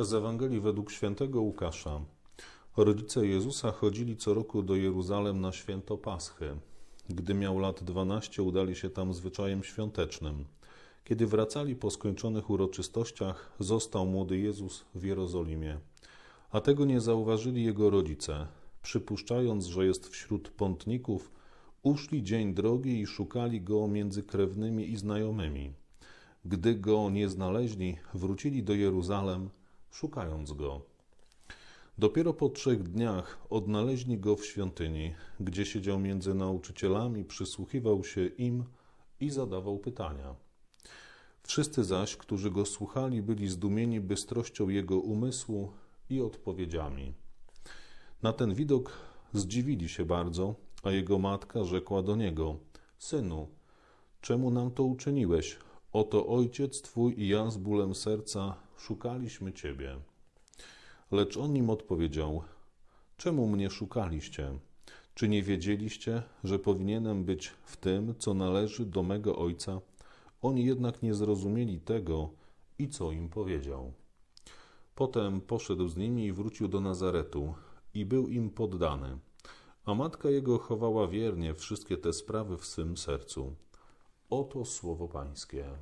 Z Ewangelii według świętego Łukasza. Rodzice Jezusa chodzili co roku do Jeruzalem na święto Paschy. Gdy miał lat dwanaście, udali się tam zwyczajem świątecznym. Kiedy wracali po skończonych uroczystościach, został młody Jezus w Jerozolimie. A tego nie zauważyli jego rodzice. Przypuszczając, że jest wśród pątników, uszli dzień drogi i szukali go między krewnymi i znajomymi. Gdy go nie znaleźli, wrócili do Jeruzalem, szukając go. Dopiero po trzech dniach odnaleźli go w świątyni, gdzie siedział między nauczycielami, przysłuchiwał się im i zadawał pytania. Wszyscy zaś, którzy go słuchali, byli zdumieni bystrością jego umysłu i odpowiedziami. Na ten widok zdziwili się bardzo, a jego matka rzekła do niego: Synu, czemu nam to uczyniłeś? Oto ojciec twój i ja z bólem serca szukaliśmy ciebie. Lecz on im odpowiedział: Czemu mnie szukaliście? Czy nie wiedzieliście, że powinienem być w tym, co należy do mego ojca? Oni jednak nie zrozumieli tego i co im powiedział. Potem poszedł z nimi i wrócił do Nazaretu i był im poddany. A matka jego chowała wiernie wszystkie te sprawy w swym sercu. Oto słowo Pańskie.